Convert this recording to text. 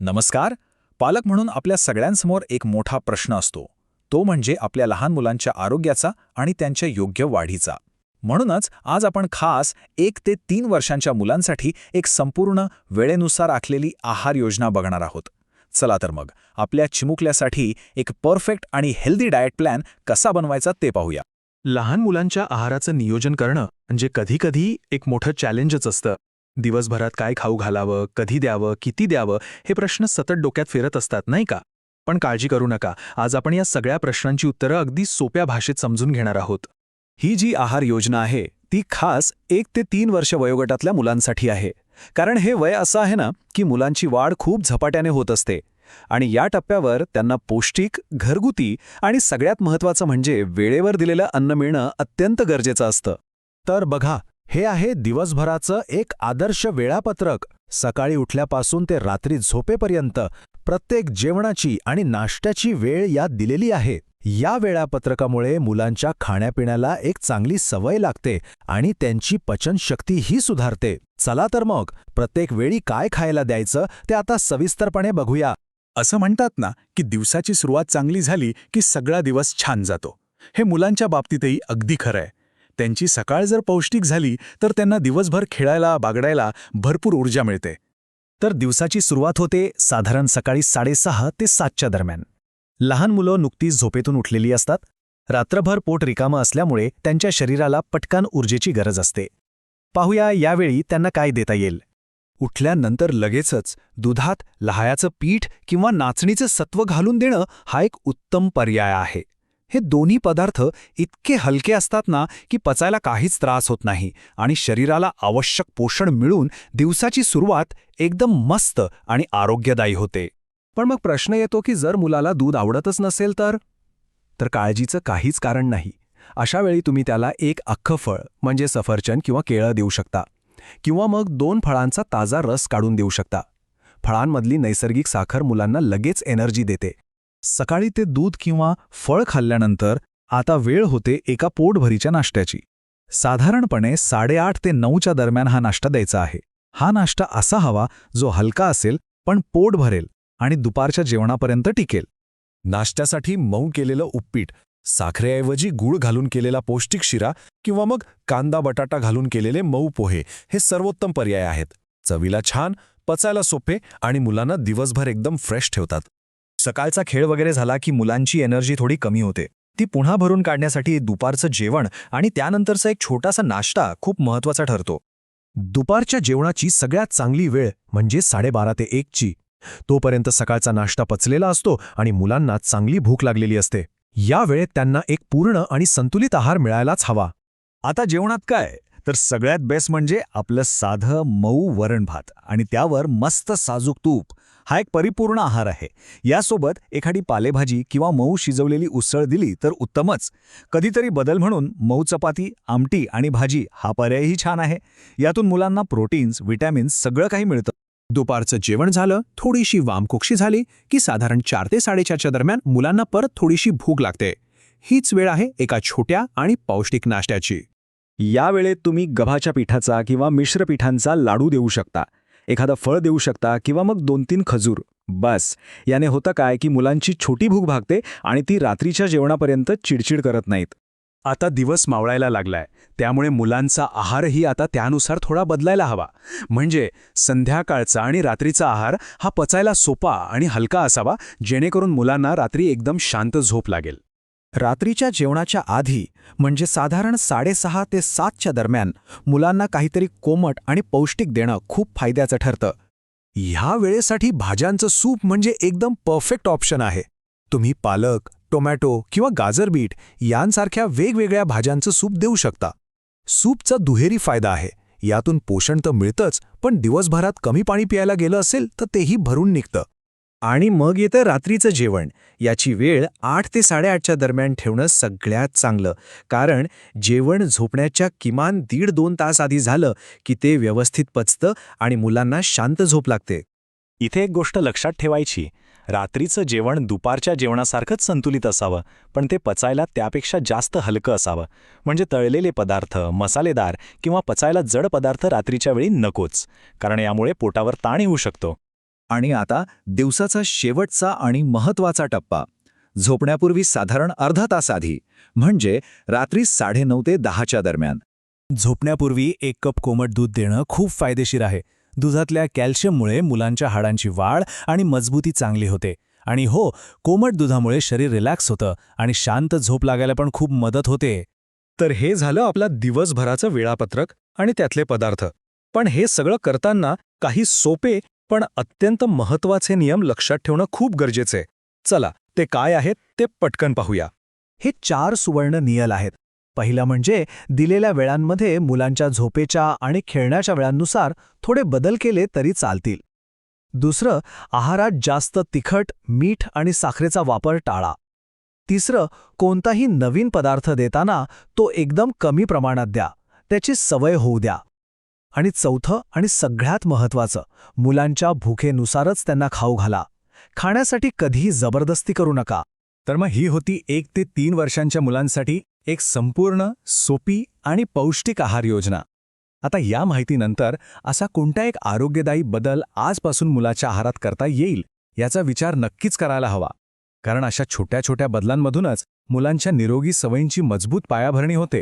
नमस्कार. पालक म्हणून आपल्या सगळ्यांसमोर एक मोठा प्रश्न असतो. तो म्हणजे आपल्या लहान मुलांच्या आरोग्याचा आणि त्यांच्या योग्य वाढीचा. म्हणूनच आज आपण खास एक ते तीन वर्षांच्या मुलांसाठी एक संपूर्ण वेळेनुसार आखलेली आहार योजना बघणार आहोत. चला तर मग आपल्या चिमुकल्यासाठी एक परफेक्ट आणि हेल्दी डाएट प्लॅन कसा बनवायचा ते पाहूया. लहान मुलांच्या आहाराचं नियोजन करणं म्हणजे कधीकधी एक मोठं चॅलेंजच असतं. दिवसभरात काय खाऊ घालावं कधी द्यावं किती द्यावं हे प्रश्न सतत डोक्यात फिरत असतात नाही का? पण काळजी करू नका. आज आपण या सगळ्या प्रश्नांची उत्तरं अगदी सोप्या भाषेत समजून घेणार आहोत. ही जी आहार योजना आहे ती खास एक ते तीन वर्ष वयोगटातल्या मुलांसाठी आहे. कारण हे वय असं आहे ना की मुलांची वाढ खूप झपाट्याने होत असते. आणि या टप्प्यावर त्यांना पौष्टिक घरगुती आणि सगळ्यात महत्त्वाचं म्हणजे वेळेवर दिलेलं अन्न मिळणं अत्यंत गरजेचं असतं. तर बघा हे आहे दिवसभराचं एक आदर्श वेळापत्रक. सकाळी उठल्यापासून ते रात्री झोपेपर्यंत प्रत्येक जेवणाची आणि नाश्त्याची वेळ यात दिलेली आहे. या वेळापत्रकामुळे मुलांच्या खाण्यापिण्याला एक चांगली सवय लागते आणि त्यांची पचनशक्तीही सुधारते. चला तर मग प्रत्येक वेळी काय खायला द्यायचं ते आता सविस्तरपणे बघूया. असं म्हणतात ना की दिवसाची सुरुवात चांगली झाली की सगळा दिवस छान जातो. हे मुलांच्या बाबतीतही अगदी खरं आहे. त्यांची सकाळ जर पौष्टिक झाली तर त्यांना दिवसभर खेळायला बागडायला भरपूर ऊर्जा मिळते. तर दिवसाची सुरुवात होते साधारण सकाळी साडेसहा ते सातच्या दरम्यान. लहान मुलं नुकतीच झोपेतून उठलेली असतात. रात्रभर पोट रिकामं असल्यामुळे त्यांच्या शरीराला पटकन ऊर्जेची गरज असते. पाहूया यावेळी त्यांना काय देता येईल. उठल्यानंतर लगेचच दुधात लहायाचं पीठ किंवा नाचणीचं सत्व घालून देणं हा एक उत्तम पर्याय आहे. हे दोन्ही पदार्थ इतके हलके असतात ना की पचायला काहीच त्रास होत नाही आणि शरीराला आवश्यक पोषण मिळून दिवसाची सुरुवात एकदम मस्त आणि आरोग्यदायी होते. पण मग प्रश्न येतो की जर मुलाला दूध आवडतच नसेल तर? तर काळजीचं काहीच कारण नाही. अशा वेळी तुम्ही त्याला एक अख्खं फळ म्हणजे सफरचंद किंवा केळं देऊ शकता. किंवा मग दोन फळांचा ताजा रस काढून देऊ शकता. फळांमधली नैसर्गिक साखर मुलांना लगेच एनर्जी देते. सकाळी ते दूध किंवा फळ खाल्ल्यानंतर आता वेळ होते एका पोटभरीच्या नाश्त्याची. साधारणपणे साडेआठ ते नऊच्या दरम्यान हा नाश्ता द्यायचा आहे. हा नाश्ता असा हवा जो हलका असेल पण पोट भरेल आणि दुपारच्या जेवणापर्यंत टिकेल. नाश्त्यासाठी मऊ केलेलं उप्पीट साखरेऐवजी गूळ घालून केलेला पौष्टिक शिरा किंवा मग कांदा बटाटा घालून केलेले मऊ पोहे हे सर्वोत्तम पर्याय आहेत. चवीला छान पचायला सोपे आणि मुलांना दिवसभर एकदम फ्रेश ठेवतात. सकाळचा खेळ वगैरे झाला की मुलांची एनर्जी थोडी कमी होते. ती पुन्हा भरून काढण्यासाठी दुपारचं जेवण आणि त्यानंतरचा एक छोटासा नाश्ता खूप महत्त्वाचा ठरतो. दुपारच्या जेवणाची सगळ्यात चांगली वेळ म्हणजे साडेबारा ते एकची तोपर्यंत सकाळचा नाश्ता पचलेला असतो आणि मुलांना चांगली भूक लागलेली असते. या वेळेत त्यांना एक पूर्ण आणि संतुलित आहार मिळायलाच हवा. आता जेवणात काय? तर सगळ्यात बेस्ट म्हणजे आपलं साधं मऊ वरण भात आणि त्यावर मस्त साजूक तूप. हा एक परिपूर्ण आहार आहे. यासोबत एखादी पालेभाजी किंवा मऊ शिजवलेली उसळ दिली तर उत्तमच. कधीतरी बदल म्हणून मऊ चपाती आमटी आणि भाजी हा पर्यायही छान आहे. यातून मुलांना प्रोटीन्स विटॅमिन्स सगळं काही मिळतं. दुपारचं जेवण झालं थोडीशी वामकुक्षी झाली की साधारण चार ते साडेचारच्या दरम्यान मुलांना परत थोडीशी भूक लागते. हीच वेळ आहे एका छोट्या आणि पौष्टिक नाश्त्याची. या वेळेत तुम्ही गव्हाच्या पिठाचा किंवा मिश्र पिठांचा लाडू देऊ शकता. एखादं फळ देऊ शकता किंवा मग दोन तीन खजूर. बस. याने होतं काय की मुलांची छोटी भूक भागते आणि ती रात्रीच्या जेवणापर्यंत चिडचिड करत नाहीत. आता दिवस मावळायला लागलाय. त्यामुळे मुलांचा आहारही आता त्यानुसार थोडा बदलायला हवा. म्हणजे संध्याकाळचा आणि रात्रीचा आहार हा पचायला सोपा आणि हलका असावा जेणेकरून मुलांना रात्री एकदम शांत झोप लागेल. रात्रीच्या जेवणाच्या आधी म्हणजे साधारण साडेसहा ते सातच्या दरम्यान मुलांना काहीतरी कोमट आणि पौष्टिक देणं खूप फायद्याचं ठरतं. ह्या वेळेसाठी भाज्यांचं सूप म्हणजे एकदम परफेक्ट ऑप्शन आहे. तुम्ही पालक टोमॅटो किंवा गाजर बीट यांसारख्या वेगवेगळ्या भाज्यांचं सूप देऊ शकता. सूपचा दुहेरी फायदा आहे. यातून पोषण तर मिळतंच पण दिवसभरात कमी पाणी प्यायला गेलं असेल तर तेही भरून निघतं. आणि मग येतं रात्रीचं जेवण. याची वेळ आठ ते साडेआठच्या दरम्यान ठेवणं सगळ्यात चांगलं. कारण जेवण झोपण्याच्या किमान दीड दोन तास आधी झालं की ते व्यवस्थित पचतं आणि मुलांना शांत झोप लागते. इथे एक गोष्ट लक्षात ठेवायची. रात्रीचं जेवण दुपारच्या जेवणासारखंच संतुलित असावं पण ते पचायला त्यापेक्षा जास्त हलकं असावं. म्हणजे तळलेले पदार्थ मसालेदार किंवा पचायला जड पदार्थ रात्रीच्या वेळी नकोच. कारण यामुळे पोटावर ताण येऊ शकतो. आणि आता दिवसाचा शेवटचा आणि महत्त्वाचा टप्पा. झोपण्यापूर्वी साधारण अर्धा तास आधी म्हणजे रात्री साडेनऊ ते दहाच्या दरम्यान. झोपण्यापूर्वी एक कप कोमट दूध देणं खूप फायदेशीर आहे. दुधातल्या कॅल्शियममुळे मुलांच्या हाडांची वाढ आणि मजबूती चांगली होते. आणि हो कोमट दुधामुळे शरीर रिलॅक्स होतं आणि शांत झोप लागायला पण खूप मदत होते. तर हे झालं आपला दिवसभराचं वेळापत्रक आणि त्यातले पदार्थ. पण हे सगळं करताना काही सोपे पण अत्यंत महत्त्वाचे नियम लक्षात ठेवणं खूप गरजेचे चला ते काय आहेत ते पटकन पाहूया. हे चार सुवर्ण नियल आहेत. पहिलं म्हणजे दिलेल्या वेळांमध्ये मुलांच्या झोपेच्या आणि खेळण्याच्या वेळांनुसार थोडे बदल केले तरी चालतील. दुसरं आहारात जास्त तिखट मीठ आणि साखरेचा वापर टाळा. तिसरं कोणताही नवीन पदार्थ देताना तो एकदम कमी प्रमाणात द्या. त्याची सवय होऊ द्या. आणि चौथं आणि सगळ्यात महत्त्वाचं मुलांच्या भूकेनुसारच त्यांना खाऊ घाला. खाण्यासाठी कधीही जबरदस्ती करू नका. तर मग ही होती एक ते तीन वर्षांच्या मुलांसाठी एक संपूर्ण सोपी आणि पौष्टिक आहार योजना. आता या माहितीनंतर असा कोणता एक आरोग्यदायी बदल आजपासून मुलाच्या आहारात करता येईल याचा विचार नक्कीच करायला हवा. कारण अशा छोट्या छोट्या बदलांमधूनच मुलांच्या निरोगी सवयींची मजबूत पायाभरणी होते.